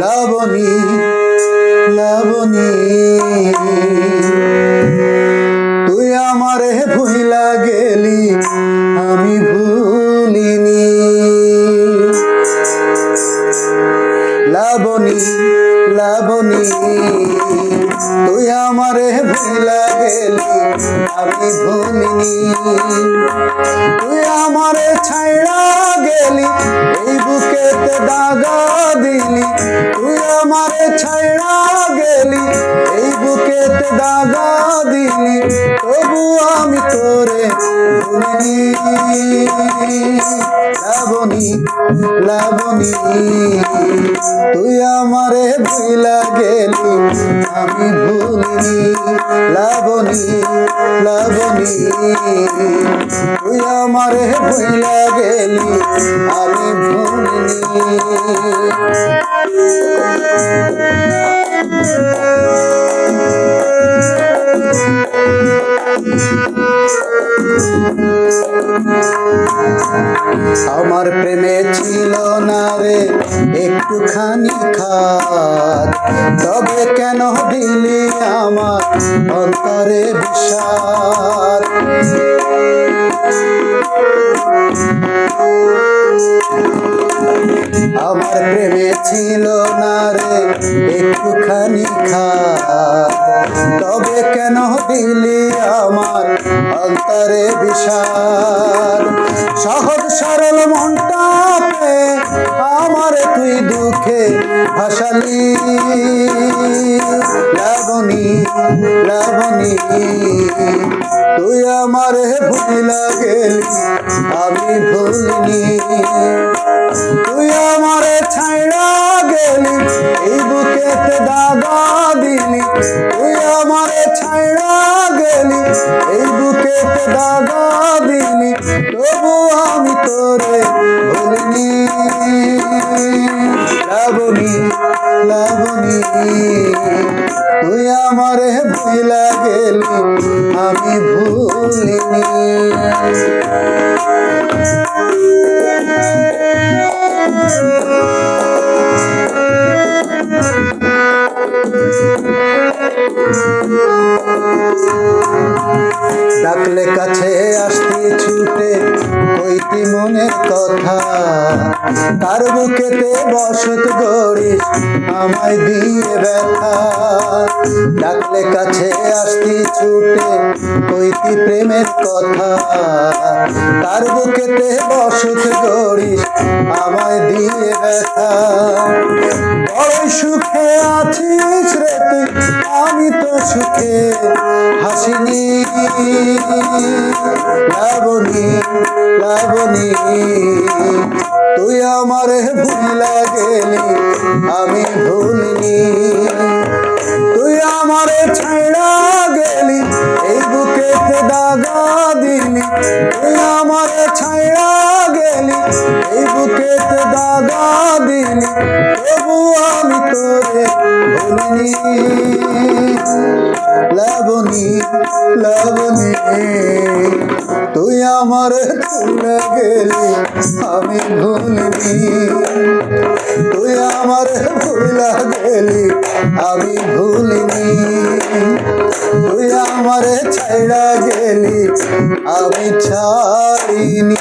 লাবণী লাবণী। তুই আমারে ভুইলা গেলি, আমি ভুলিনি। লাবণী লাবণী, তুই আমারে ভুইলা গেলি, আমি ভুলিনি। তুই আমারে ছাইড়া গেলি, এই বুকেতে দাগা দিলি আমারে গেলি, এই বুকেতে দাগা দিলি, তবু আমি তোরে লাবণী লাবণী, তুই আমারে ভুলা গেলি, আমি লাবণী লাবণী তুই আমারে ভুইলা গেলি আমি ভুলিনি। আমার প্রেমে ছিল না রে, একটুখানি খাত। তবে কেন দিলি আমার অন্তরে বিষাদ? আমার প্রেমে ছিল না রে, একটুখানি খাত। তবে কেন দিলি আমার অন্তরে বিষাদ? সহজ সরল মনটা পে আমার তুই দুঃখে ভাসালি। লাবণী লাবণী, তুই আমার ভুলিলা গেলি আমি ভুলিনি। তুই আমারে ছাইড়া গেলি, এই বুকেতে দাগা দিলি। তুই আমারে ছাইড়া গেলি, এই বুকেতে দাগা দিলি। তবু লাবণী লাবণী তুই আমারে ভুলা গেলি আমি ভুলিনি। ডাকলে বসত গড়িস আমায় দিয়ে ব্যথা। ডাকলে কাছে আসতি ছুটে কইতি প্রেমের কথা। তার বুকেতে বসত গড়িস আমায় দিয়ে ব্যথা। বড় সুখে আছিস রে তুই, আমি তো সুখে হাসিনি। লাবণী লাবণী তুই আমারে ভুলা গেলি আমি ভুলিনি। তুই আমারে ছাড়া গেলি, এই বুকেতে দাগা দিলি। তুই আমারে ছাড়া গেলি, এই বুকেতে দাগা দিলি। তবু আমি তোরে ভুলিনি লাবণী লাবণী, তুই আমার ভুলে গেলি, আমি ভুলিনি। তুই আমার ভুলা গেলি, আমি ভুলিনি। তুই আমার ছাইড়া গেলি, আমি ছাড়িনি।